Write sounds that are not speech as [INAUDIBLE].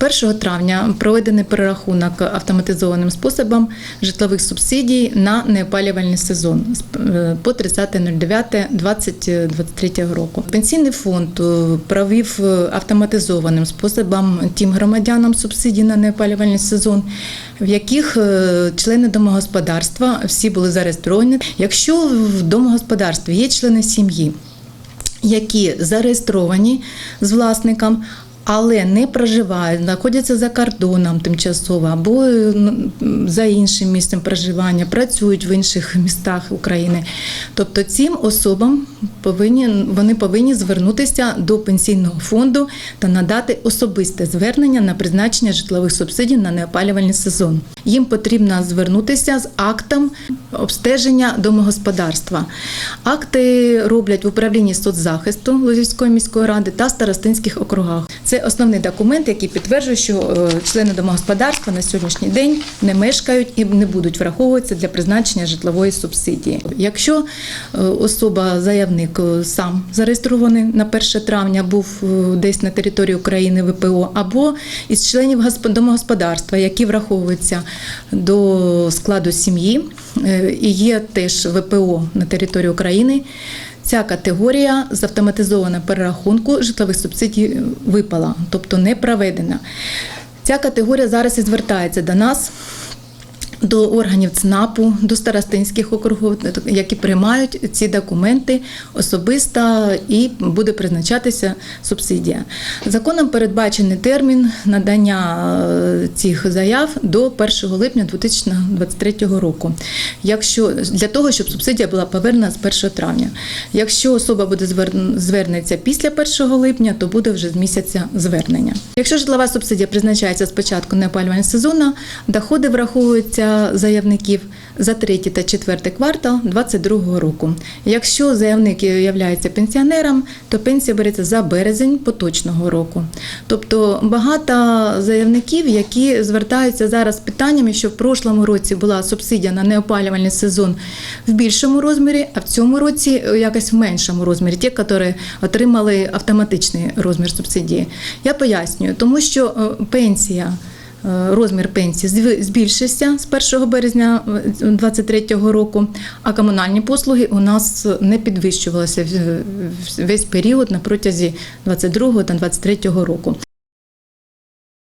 З 1 травня проведений перерахунок автоматизованим способом житлових субсидій на неопалювальний сезон е, по 30.09.2023 року. Пенсійний фонд е, провів е, автоматизованим способом тим громадянам субсидії на неопалювальний сезон, в яких е, члени домогосподарства всі були зареєстровані. Якщо в домогосподарстві є члени сім'ї, які зареєстровані з власником. Але не проживають, знаходяться за кордоном тимчасово або е, за іншим місцем проживання, працюють в інших [LAUGHS] містах України. Тобто цим особам повинні вони повинні звернутися до пенсійного фонду та надати особисте звернення на призначення житлових субсидій на неопалювальний сезон. Їм потрібно звернутися з актом обстеження домогосподарства. Акти роблять в управлінні соцзахисту Лозівської міської ради та старостинських округах. Це основний документ, який підтверджує, що е, члени домогосподарства на сьогоднішній день не мешкають і не будуть враховуватися для призначення житлової субсидії. Якщо е, особа, заявник е, сам зареєстрований на 1 травня, був десь на території України ВПО, або із членів госп- домогосподарства, які враховуються до складу сім'ї, і є теж ВПО на території України. Ця категорія з автоматизованого перерахунку житлових субсидій випала, тобто не проведена. Ця категорія зараз і звертається до нас. До органів ЦНАПу, до старостинських округів, які приймають ці документи особисто і буде призначатися субсидія. Законом передбачений термін надання е, цих заяв до 1 липня 2023 року. Якщо для того, щоб субсидія була повернена з 1 травня. Якщо особа буде звер- звернеться після 1 липня, то буде вже з місяця звернення. Якщо житлова субсидія призначається з початку неопалювального сезону, доходи враховуються заявників за третій та четвертий квартал 2022 року. Якщо заявник є пенсіонером, то пенсія береться за березень поточного року. Тобто багато заявників, які звертаються зараз з питаннями, що в прошлому році була субсидія на неопалювальний сезон в більшому розмірі, а в цьому році е, якось в меншому розмірі, ті, які отримали автоматичний розмір субсидії. Я пояснюю, тому що е, пенсія. Е, Розмір пенсії збільшився з 1 березня 2023 року, а комунальні послуги у нас не підвищувалися весь період на протязі 22 та 23 року.